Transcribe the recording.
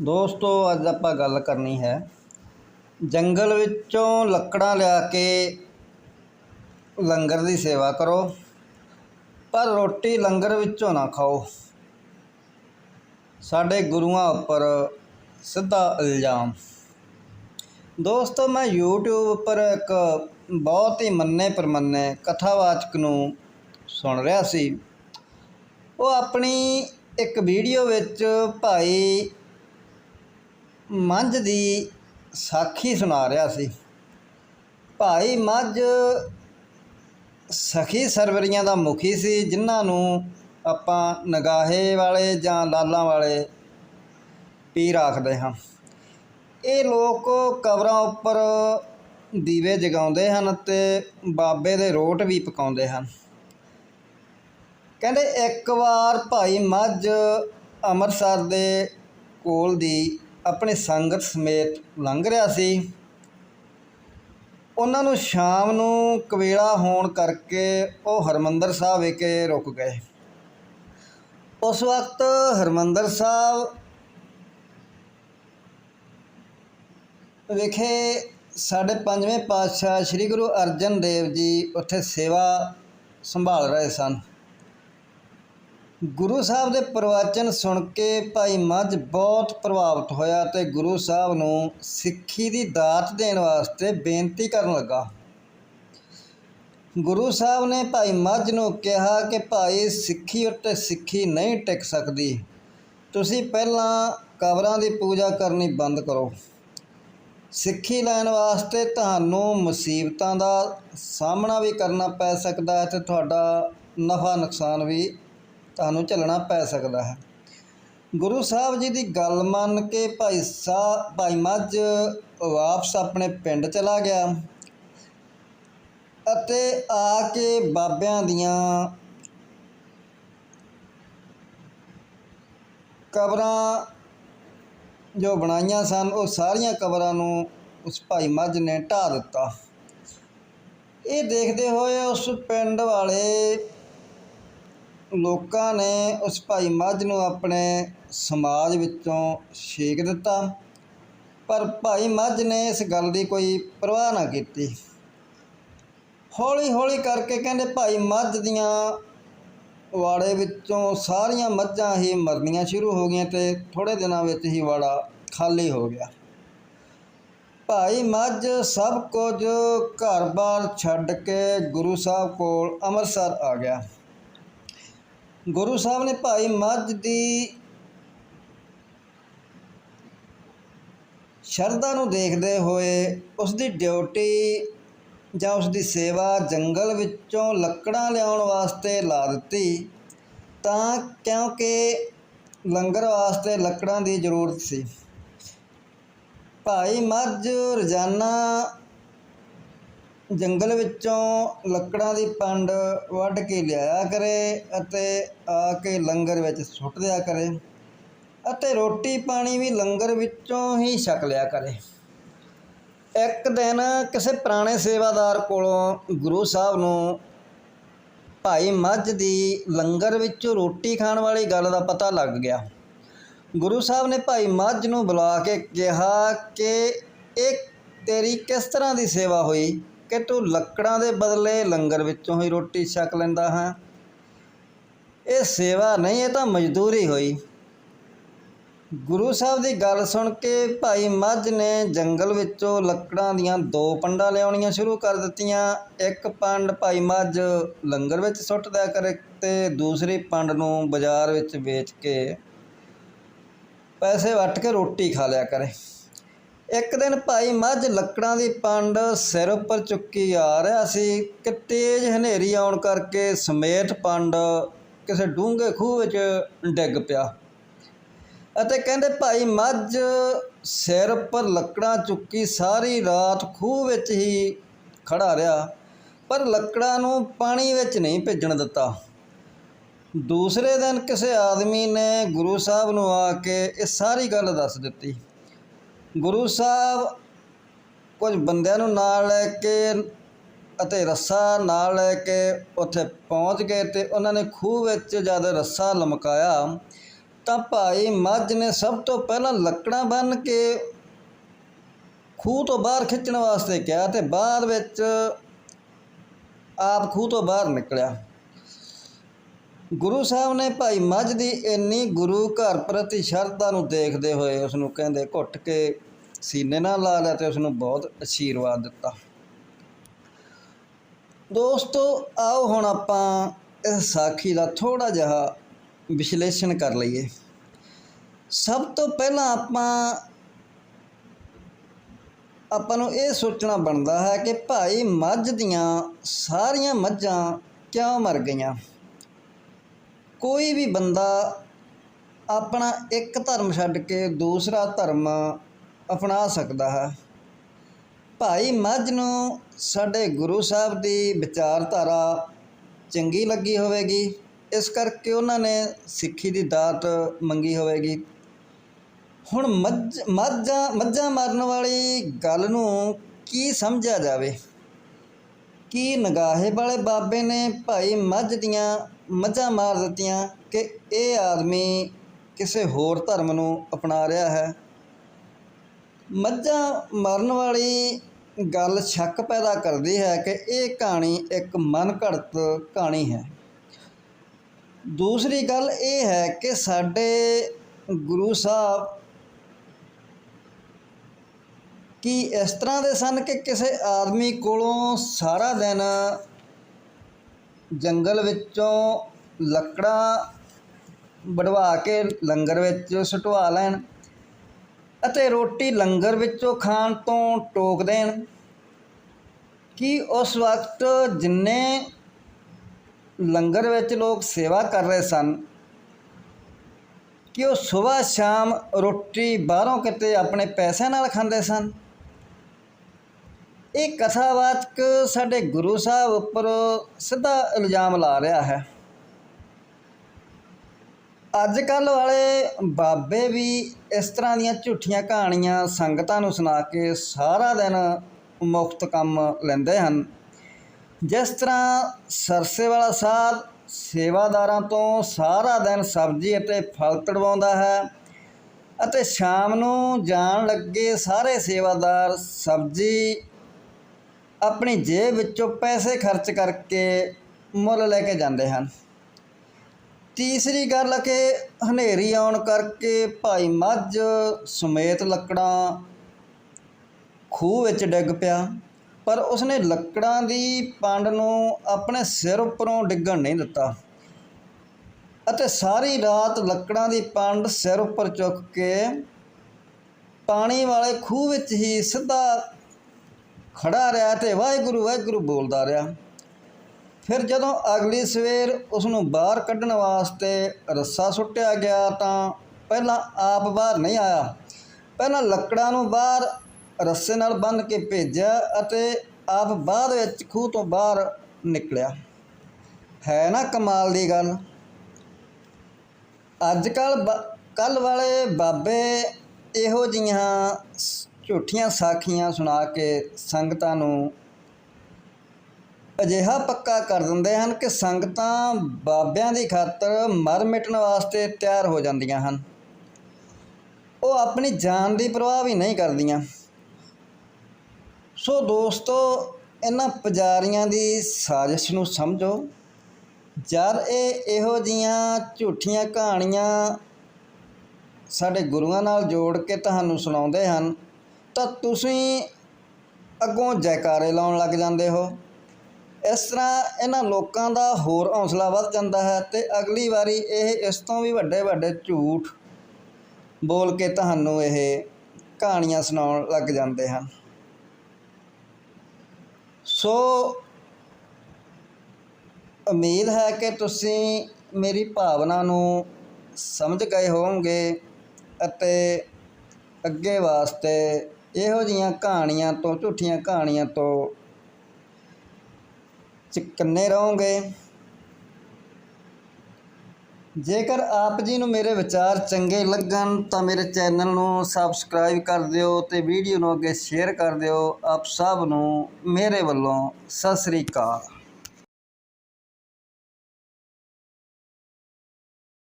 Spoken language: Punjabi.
ਦੋਸਤੋ, ਅੱਜ ਆਪਾਂ ਗੱਲ ਕਰਨੀ ਹੈ ਜੰਗਲ ਵਿੱਚੋਂ ਲੱਕੜਾਂ ਲਿਆ ਕੇ ਲੰਗਰ ਦੀ ਸੇਵਾ ਕਰੋ, ਪਰ ਰੋਟੀ ਲੰਗਰ ਵਿੱਚੋਂ ਨਾ ਖਾਓ। ਸਾਡੇ ਗੁਰੂਆਂ ਉੱਪਰ ਸਿੱਧਾ ਇਲਜ਼ਾਮ। ਦੋਸਤੋ, ਮੈਂ YouTube ਉੱਪਰ ਇੱਕ ਬਹੁਤ ਹੀ ਮੰਨੇ ਪਰਮੰਨੇ ਕਥਾਵਾਚਕ ਨੂੰ ਸੁਣ ਰਿਹਾ ਸੀ। ਉਹ ਆਪਣੀ ਇੱਕ ਵੀਡੀਓ ਵਿੱਚ ਭਾਈ ਮੱਝ ਦੀ ਸਾਖੀ ਸੁਣਾ ਰਿਹਾ ਸੀ। ਭਾਈ ਮੱਝ ਸਖੀ ਸਰਵਰੀਆਂ ਦਾ ਮੁਖੀ ਸੀ, ਜਿਨ੍ਹਾਂ ਨੂੰ ਆਪਾਂ ਨਗਾਹੇ ਵਾਲੇ ਜਾਂ ਲਾਲਾਂ ਵਾਲੇ ਪੀਰ ਆਖਦੇ ਹਾਂ। ਇਹ ਲੋਕ ਕਬਰਾਂ ਉੱਪਰ ਦੀਵੇ ਜਗਾਉਂਦੇ ਹਨ ਤੇ ਬਾਬੇ ਦੇ ਰੋਟ ਵੀ ਪਕਾਉਂਦੇ ਹਨ। ਕਹਿੰਦੇ, ਇੱਕ ਵਾਰ ਭਾਈ ਮੱਝ ਅੰਮ੍ਰਿਤਸਰ ਦੇ ਕੋਲ ਦੀ ਆਪਣੀ ਸੰਗਤ ਸਮੇਤ ਲੰਘ ਰਿਹਾ ਸੀ। ਉਹਨਾਂ ਨੂੰ ਸ਼ਾਮ ਨੂੰ ਕਵੇਲਾ ਹੋਣ ਕਰਕੇ ਉਹ ਹਰਮੰਦਰ ਸਾਹਿਬ ਵਿਖੇ ਰੁਕ ਗਏ। ਉਸ ਵਕਤ ਹਰਮੰਦਰ ਸਾਹਿਬ ਵਿਖੇ ਸਾਡੇ ਪੰਜਵੇਂ ਪਾਤਸ਼ਾਹ ਸ੍ਰੀ ਗੁਰੂ ਅਰਜਨ ਦੇਵ ਜੀ ਉੱਥੇ ਸੇਵਾ ਸੰਭਾਲ ਰਹੇ ਸਨ। ਗੁਰੂ ਸਾਹਿਬ ਦੇ ਪ੍ਰਵਚਨ ਸੁਣ ਕੇ ਭਾਈ ਮੱਝ ਬਹੁਤ ਪ੍ਰਭਾਵਿਤ ਹੋਇਆ ਤੇ ਗੁਰੂ ਸਾਹਿਬ ਨੂੰ ਸਿੱਖੀ ਦੀ ਦਾਤ ਦੇਣ ਵਾਸਤੇ ਬੇਨਤੀ ਕਰਨ ਲੱਗਾ। ਗੁਰੂ ਸਾਹਿਬ ਨੇ ਭਾਈ ਮੱਝ ਨੂੰ ਕਿਹਾ ਕਿ ਭਾਈ ਸਿੱਖੀ ਉੱਤੇ ਸਿੱਖੀ ਨਹੀਂ ਟਿਕ ਸਕਦੀ। ਤੁਸੀਂ ਪਹਿਲਾਂ ਕਬਰਾਂ ਦੀ ਪੂਜਾ ਕਰਨੀ ਬੰਦ ਕਰੋ। ਸਿੱਖੀ ਲੈਣ ਵਾਸਤੇ ਤੁਹਾਨੂੰ ਮੁਸੀਬਤਾਂ ਦਾ ਸਾਹਮਣਾ ਵੀ ਕਰਨਾ ਪੈ ਸਕਦਾ ਹੈ ਤੇ ਤੁਹਾਡਾ ਨਫਾ ਨੁਕਸਾਨ ਵੀ ਤੁਹਾਨੂੰ ਝੱਲਣਾ ਪੈ ਸਕਦਾ ਹੈ। ਗੁਰੂ ਸਾਹਿਬ ਜੀ ਦੀ ਗੱਲ ਮੰਨ ਕੇ ਭਾਈ ਸਾਹਿਬ ਭਾਈ ਮੱਝ ਵਾਪਸ ਆਪਣੇ ਪਿੰਡ ਚਲਾ ਗਿਆ ਅਤੇ ਆ ਕੇ ਬਾਬਿਆਂ ਦੀਆਂ ਕਬਰਾਂ ਜੋ ਬਣਾਈਆਂ ਸਨ, ਉਹ ਸਾਰੀਆਂ ਕਬਰਾਂ ਨੂੰ ਉਸ ਭਾਈ ਮੱਝ ਨੇ ਢਾ ਦਿੱਤਾ। ਇਹ ਦੇਖਦੇ ਹੋਏ ਉਸ ਪਿੰਡ ਵਾਲੇ ਲੋਕਾਂ ਨੇ ਉਸ ਭਾਈ ਮੱਝ ਨੂੰ ਆਪਣੇ ਸਮਾਜ ਵਿੱਚੋਂ ਛੇਕ ਦਿੱਤਾ, ਪਰ ਭਾਈ ਮੱਝ ਨੇ ਇਸ ਗੱਲ ਦੀ ਕੋਈ ਪਰਵਾਹ ਨਾ ਕੀਤੀ। ਹੌਲੀ ਹੌਲੀ ਕਰਕੇ ਕਹਿੰਦੇ ਭਾਈ ਮੱਝ ਦੀਆਂ ਵਾੜੇ ਵਿੱਚੋਂ ਸਾਰੀਆਂ ਮੱਝਾਂ ਹੀ ਮਰਨੀਆਂ ਸ਼ੁਰੂ ਹੋ ਗਈਆਂ ਤੇ ਥੋੜੇ ਦਿਨਾਂ ਵਿੱਚ ਹੀ ਵਾੜਾ ਖਾਲੀ ਹੋ ਗਿਆ। ਭਾਈ ਮੱਝ ਸਭ ਕੁਝ ਘਰ-ਬਾਰ ਛੱਡ ਕੇ ਗੁਰੂ ਸਾਹਿਬ ਕੋਲ ਅੰਮ੍ਰਿਤਸਰ ਆ ਗਿਆ। ਗੁਰੂ ਸਾਹਿਬ ਨੇ ਭਾਈ ਮੱਝ ਦੀ ਸ਼ਰਧਾ ਨੂੰ ਦੇਖਦੇ ਹੋਏ ਉਸ ਦੀ ਡਿਊਟੀ ਜਾਂ ਉਸ ਦੀ ਸੇਵਾ ਜੰਗਲ ਵਿੱਚੋਂ ਲੱਕੜਾਂ ਲਿਆਉਣ ਵਾਸਤੇ ਲਾ ਦਿੱਤੀ, ਤਾਂ ਕਿਉਂਕਿ ਲੰਗਰ ਵਾਸਤੇ ਲੱਕੜਾਂ ਦੀ ਜ਼ਰੂਰਤ ਸੀ। ਭਾਈ ਮੱਝ ਰੋਜ਼ਾਨਾ ਜੰਗਲ ਵਿੱਚੋਂ ਲੱਕੜਾਂ ਦੀ ਪੰਡ ਵੱਢ ਕੇ ਲਿਆਇਆ ਕਰੇ ਅਤੇ ਆ ਕੇ ਲੰਗਰ ਵਿੱਚ ਸੁੱਟ ਦਿਆ ਕਰੇ ਅਤੇ ਰੋਟੀ ਪਾਣੀ ਵੀ ਲੰਗਰ ਵਿੱਚੋਂ ਹੀ ਛਕ ਲਿਆ ਕਰੇ। ਇੱਕ ਦਿਨ ਕਿਸੇ ਪੁਰਾਣੇ ਸੇਵਾਦਾਰ ਕੋਲੋਂ ਗੁਰੂ ਸਾਹਿਬ ਨੂੰ ਭਾਈ ਮੱਝ ਦੀ ਲੰਗਰ ਵਿੱਚੋਂ ਰੋਟੀ ਖਾਣ ਵਾਲੀ ਗੱਲ ਦਾ ਪਤਾ ਲੱਗ ਗਿਆ। ਗੁਰੂ ਸਾਹਿਬ ਨੇ ਭਾਈ ਮੱਝ ਨੂੰ ਬੁਲਾ ਕੇ ਕਿਹਾ ਕਿ ਇਹ ਤੇਰੀ ਕਿਸ ਤਰ੍ਹਾਂ ਦੀ ਸੇਵਾ ਹੋਈ? ਕਿ ਤੂੰ ਲੱਕੜਾਂ ਦੇ ਬਦਲੇ ਲੰਗਰ ਵਿੱਚੋਂ ਹੀ ਰੋਟੀ ਛਕ ਲੈਂਦਾ ਹਾਂ? ਇਹ ਸੇਵਾ ਨਹੀਂ, ਇਹ ਤਾਂ ਮਜ਼ਦੂਰੀ ਹੋਈ। ਗੁਰੂ ਸਾਹਿਬ ਦੀ ਗੱਲ ਸੁਣ ਕੇ ਭਾਈ ਮੱਝ ਨੇ ਜੰਗਲ ਵਿੱਚੋਂ ਲੱਕੜਾਂ ਦੀਆਂ ਦੋ ਪੰਡਾਂ ਲਿਆਉਣੀਆਂ ਸ਼ੁਰੂ ਕਰ ਦਿੱਤੀਆਂ। ਇੱਕ ਪੰਡ ਭਾਈ ਮੱਝ ਲੰਗਰ ਵਿੱਚ ਸੁੱਟ ਦਿਆ ਕਰੇ ਤੇ ਦੂਸਰੀ ਪੰਡ ਨੂੰ ਬਾਜ਼ਾਰ ਵਿੱਚ ਵੇਚ ਕੇ ਪੈਸੇ ਵੱਟ ਕੇ ਰੋਟੀ ਖਾ ਲਿਆ ਕਰੇ। ਇੱਕ ਦਿਨ ਭਾਈ ਮੱਝ ਲੱਕੜਾਂ ਦੀ ਪੰਡ ਸਿਰ ਉੱਪਰ ਚੁੱਕੀ ਆ ਰਿਹਾ ਸੀ ਕਿ ਤੇਜ਼ ਹਨੇਰੀ ਆਉਣ ਕਰਕੇ ਸਮੇਤ ਪੰਡ ਕਿਸੇ ਡੂੰਘੇ ਖੂਹ ਵਿੱਚ ਡਿੱਗ ਪਿਆ। ਅਤੇ ਕਹਿੰਦੇ ਭਾਈ ਮੱਝ ਸਿਰ ਉੱਪਰ ਲੱਕੜਾਂ ਚੁੱਕੀ ਸਾਰੀ ਰਾਤ ਖੂਹ ਵਿੱਚ ਹੀ ਖੜਾ ਰਿਹਾ, ਪਰ ਲੱਕੜਾਂ ਨੂੰ ਪਾਣੀ ਵਿੱਚ ਨਹੀਂ ਭੇਜਣ ਦਿੱਤਾ। ਦੂਸਰੇ ਦਿਨ ਕਿਸੇ ਆਦਮੀ ਨੇ ਗੁਰੂ ਸਾਹਿਬ ਨੂੰ ਆ ਕੇ ਇਹ ਸਾਰੀ ਗੱਲ ਦੱਸ ਦਿੱਤੀ। ਗੁਰੂ ਸਾਹਿਬ ਕੁਝ ਬੰਦਿਆਂ ਨੂੰ ਨਾਲ ਲੈ ਕੇ ਅਤੇ ਰੱਸਾ ਨਾਲ ਲੈ ਕੇ ਉੱਥੇ ਪਹੁੰਚ ਗਏ ਤੇ ਉਹਨਾਂ ਨੇ ਖੂਹ ਵਿੱਚ ਜਦ ਰੱਸਾ ਲਮਕਾਇਆ ਤਾਂ ਭਾਈ ਮੱਝ ਨੇ ਸਭ ਤੋਂ ਪਹਿਲਾਂ ਲੱਕੜਾਂ ਬੰਨ ਕੇ ਖੂਹ ਤੋਂ ਬਾਹਰ ਖਿੱਚਣ ਵਾਸਤੇ ਕਿਹਾ ਤੇ ਬਾਅਦ ਵਿੱਚ ਆਪ ਖੂਹ ਤੋਂ ਬਾਹਰ ਨਿਕਲਿਆ। ਗੁਰੂ ਸਾਹਿਬ ਨੇ ਭਾਈ ਮੱਝ ਦੀ ਇੰਨੀ ਗੁਰੂ ਘਰ ਪ੍ਰਤੀ ਸ਼ਰਧਾ ਨੂੰ ਦੇਖਦੇ ਹੋਏ ਉਸ ਨੂੰ ਕਹਿੰਦੇ ਘੁੱਟ ਕੇ ਸੀਨੇ ਨਾਲ ਲਾ ਲਿਆ ਤੇ ਉਸ ਨੂੰ ਬਹੁਤ ਅਸ਼ੀਰਵਾਦ ਦਿੱਤਾ। ਦੋਸਤੋ, ਆਓ ਹੁਣ ਆਪਾਂ ਇਸ ਸਾਖੀ ਦਾ ਥੋੜਾ ਜਿਹਾ ਵਿਸ਼ਲੇਸ਼ਣ ਕਰ ਲਈਏ। ਸਭ ਤੋਂ ਪਹਿਲਾਂ ਆਪਾਂ ਆਪਾਂ ਨੂੰ ਇਹ ਸੋਚਣਾ ਬਣਦਾ ਹੈ ਕਿ ਭਾਈ ਮੱਝ ਦੀਆਂ ਸਾਰੀਆਂ ਮੱਝਾਂ ਕਿਉਂ ਮਰ ਗਈਆਂ? ਕੋਈ ਵੀ ਬੰਦਾ ਆਪਣਾ ਇੱਕ ਧਰਮ ਛੱਡ ਕੇ ਦੂਸਰਾ ਧਰਮ ਅਪਣਾ ਸਕਦਾ ਹੈ। ਭਾਈ ਮੱਝ ਨੂੰ ਸਾਡੇ ਗੁਰੂ ਸਾਹਿਬ ਦੀ ਵਿਚਾਰਧਾਰਾ ਚੰਗੀ ਲੱਗੀ ਹੋਵੇਗੀ, ਇਸ ਕਰਕੇ ਉਹਨਾਂ ਨੇ ਸਿੱਖੀ ਦੀ ਦਾਤ ਮੰਗੀ ਹੋਵੇਗੀ। ਹੁਣ ਮੱਝ, ਮੱਝਾਂ ਮੱਝਾਂ ਮਾਰਨ ਵਾਲੀ ਗੱਲ ਨੂੰ ਕੀ ਸਮਝਿਆ ਜਾਵੇ? ਕੀ ਨਗਾਹੇ ਵਾਲੇ ਬਾਬੇ ਨੇ ਭਾਈ ਮੱਝ ਦੀਆਂ ਮੱਝਾਂ ਮਾਰ ਦਿੱਤੀਆਂ ਕਿ ਇਹ ਆਦਮੀ ਕਿਸੇ ਹੋਰ ਧਰਮ ਨੂੰ ਅਪਣਾ ਰਿਹਾ ਹੈ। ਮੱਝਾਂ ਮਰਨ ਵਾਲੀ ਗੱਲ ਸ਼ੱਕ ਪੈਦਾ ਕਰਦੀ ਹੈ ਕਿ ਇਹ ਕਹਾਣੀ ਇੱਕ ਮਨ ਘੜਤ ਕਹਾਣੀ ਹੈ। ਦੂਸਰੀ ਗੱਲ ਇਹ ਹੈ ਕਿ ਸਾਡੇ ਗੁਰੂ ਸਾਹਿਬ ਕੀ ਇਸ ਤਰ੍ਹਾਂ ਦੇ ਸਨ ਕਿ ਕਿਸੇ ਆਦਮੀ ਕੋਲੋਂ ਸਾਰਾ ਦਿਨ ਜੰਗਲ ਵਿੱਚੋਂ ਲੱਕੜਾਂ ਵਢਵਾ ਕੇ ਲੰਗਰ ਵਿੱਚ ਸੁਟਵਾ ਲੈਣ ਅਤੇ ਰੋਟੀ ਲੰਗਰ ਵਿੱਚੋਂ ਖਾਣ ਤੋਂ ਟੋਕ ਦੇਣ। ਕਿ ਉਸ ਵਕਤ ਜਿੰਨੇ ਲੰਗਰ ਵਿੱਚ ਲੋਕ ਸੇਵਾ ਕਰ ਰਹੇ ਸਨ, ਕਿ ਉਹ ਸਵੇਰ ਸ਼ਾਮ ਰੋਟੀ ਬਾਹਰੋਂ ਕਿਤੇ ਆਪਣੇ ਪੈਸਿਆਂ ਨਾਲ ਖਾਂਦੇ ਸਨ? ਇਹ ਕਥਾਵਾਚਕ ਸਾਡੇ ਗੁਰੂ ਸਾਹਿਬ ਉੱਪਰ ਸਿੱਧਾ ਇਲਜ਼ਾਮ ਲਾ ਰਿਹਾ ਹੈ। ਅੱਜ ਕੱਲ ਵਾਲੇ ਬਾਬੇ ਵੀ ਇਸ ਤਰ੍ਹਾਂ ਦੀਆਂ ਝੂਠੀਆਂ ਕਹਾਣੀਆਂ ਸੰਗਤਾਂ ਨੂੰ ਸੁਣਾ ਕੇ ਸਾਰਾ ਦਿਨ ਮੁਫਤ ਕੰਮ ਲੈਂਦੇ ਹਨ। ਜਿਸ ਤਰ੍ਹਾਂ ਸਰਸੇ ਵਾਲਾ ਸਾਹਿਬ ਸੇਵਾਦਾਰਾਂ ਤੋਂ ਸਾਰਾ ਦਿਨ ਸਬਜ਼ੀ ਅਤੇ ਫਲ ਤੜਵਾਉਂਦਾ ਹੈ ਅਤੇ ਸ਼ਾਮ ਨੂੰ ਜਾਣ ਲੱਗੇ ਸਾਰੇ ਸੇਵਾਦਾਰ ਸਬਜ਼ੀ ਆਪਣੀ ਜੇਬ ਵਿੱਚੋਂ ਪੈਸੇ ਖਰਚ ਕਰਕੇ ਮੁੱਲ ਲੈ ਕੇ ਜਾਂਦੇ ਹਨ। ਤੀਸਰੀ ਗੱਲ ਕਿ ਹਨੇਰੀ ਆਉਣ ਕਰਕੇ ਭਾਈ ਮੱਝ ਸਮੇਤ ਲੱਕੜਾਂ ਖੂਹ ਵਿੱਚ ਡਿੱਗ ਪਿਆ, ਪਰ ਉਸਨੇ ਲੱਕੜਾਂ ਦੀ ਪੰਡ ਨੂੰ ਆਪਣੇ ਸਿਰ ਉੱਪਰੋਂ ਡਿੱਗਣ ਨਹੀਂ ਦਿੱਤਾ ਅਤੇ ਸਾਰੀ ਰਾਤ ਲੱਕੜਾਂ ਦੀ ਪੰਡ ਸਿਰ ਉੱਪਰ ਚੁੱਕ ਕੇ ਪਾਣੀ ਵਾਲੇ ਖੂਹ ਵਿੱਚ ਹੀ ਸਿੱਧਾ ਖੜਾ ਰਿਹਾ ਤੇ ਵਾਹਿਗੁਰੂ ਵਾਹਿਗੁਰੂ ਬੋਲਦਾ ਰਿਹਾ। ਫਿਰ ਜਦੋਂ ਅਗਲੀ ਸਵੇਰ ਉਸ ਨੂੰ ਬਾਹਰ ਕੱਢਣ ਵਾਸਤੇ ਰੱਸਾ ਸੁੱਟਿਆ ਗਿਆ ਤਾਂ ਪਹਿਲਾਂ ਆਪ ਬਾਹਰ ਨਹੀਂ ਆਇਆ। ਪਹਿਲਾਂ ਲੱਕੜਾਂ ਨੂੰ ਬਾਹਰ ਰੱਸੇ ਨਾਲ ਬੰਨ੍ਹ ਕੇ ਭੇਜਿਆ ਅਤੇ ਆਪ ਬਾਅਦ ਵਿੱਚ ਖੂਹ ਤੋਂ ਬਾਹਰ ਨਿਕਲਿਆ। ਹੈ ਨਾ ਕਮਾਲ ਦੀ ਗੱਲ। ਅੱਜ ਕੱਲ ਕੱਲ ਵਾਲੇ ਬਾਬੇ ਇਹੋ ਜੀਆਂ ਝੂਠੀਆਂ ਸਾਖੀਆਂ ਸੁਣਾ ਕੇ ਸੰਗਤਾਂ ਨੂੰ ਅਜਿਹਾ ਪੱਕਾ ਕਰ ਦਿੰਦੇ ਹਨ ਕਿ ਸੰਗਤਾਂ ਬਾਬਿਆਂ ਦੀ ਖਾਤਰ ਮਰ ਮਿਟਣ ਵਾਸਤੇ ਤਿਆਰ ਹੋ ਜਾਂਦੀਆਂ ਹਨ। ਉਹ ਆਪਣੀ ਜਾਨ ਦੀ ਪਰਵਾਹ ਵੀ ਨਹੀਂ ਕਰਦੀਆਂ। ਸੋ ਦੋਸਤੋ, ਇਹਨਾਂ ਪੁਜਾਰੀਆਂ ਦੀ ਸਾਜ਼ਿਸ਼ ਨੂੰ ਸਮਝੋ। ਜਦ ਇਹ ਇਹੋ ਜੀਆਂ ਝੂਠੀਆਂ ਕਹਾਣੀਆਂ ਸਾਡੇ ਗੁਰੂਆਂ ਨਾਲ ਜੋੜ ਕੇ ਤੁਹਾਨੂੰ ਸੁਣਾਉਂਦੇ ਹਨ ਤਾਂ ਤੁਸੀਂ ਅੱਗੋਂ ਜੈਕਾਰੇ ਲਾਉਣ ਲੱਗ ਜਾਂਦੇ ਹੋ। ਇਸ ਤਰ੍ਹਾਂ ਇਹਨਾਂ ਲੋਕਾਂ ਦਾ ਹੋਰ ਹੌਸਲਾ ਵੱਧ ਜਾਂਦਾ ਹੈ ਤੇ ਅਗਲੀ ਵਾਰੀ ਇਹ ਇਸ ਤੋਂ ਵੀ ਵੱਡੇ ਵੱਡੇ ਝੂਠ ਬੋਲ ਕੇ ਤੁਹਾਨੂੰ ਇਹ ਕਹਾਣੀਆਂ ਸੁਣਾਉਣ ਲੱਗ ਜਾਂਦੇ ਹਨ। ਸੋ ਉਮੀਦ ਹੈ ਕਿ ਤੁਸੀਂ ਮੇਰੀ ਭਾਵਨਾ ਨੂੰ ਸਮਝ ਗਏ ਹੋਵੋਗੇ ਅਤੇ ਅੱਗੇ ਵਾਸਤੇ ਇਹੋ ਜੀਆਂ ਕਹਾਣੀਆਂ ਤੋਂ, ਝੂਠੀਆਂ ਕਹਾਣੀਆਂ ਤੋਂ ਚਿਕੰਨੇ ਰਹੋਗੇ। ਜੇਕਰ ਆਪ ਜੀ ਨੂੰ ਮੇਰੇ ਵਿਚਾਰ ਚੰਗੇ ਲੱਗਣ, ਤਾਂ ਮੇਰੇ ਚੈਨਲ ਨੂੰ ਸਬਸਕ੍ਰਾਈਬ ਕਰ ਦਿਓ ਤੇ ਵੀਡੀਓ ਨੂੰ ਅੱਗੇ ਸ਼ੇਅਰ ਕਰ ਦਿਓ। ਆਪ ਸਭ ਨੂੰ ਮੇਰੇ ਵੱਲੋਂ ਸਤਿ ਸ੍ਰੀ ਅਕਾਲ।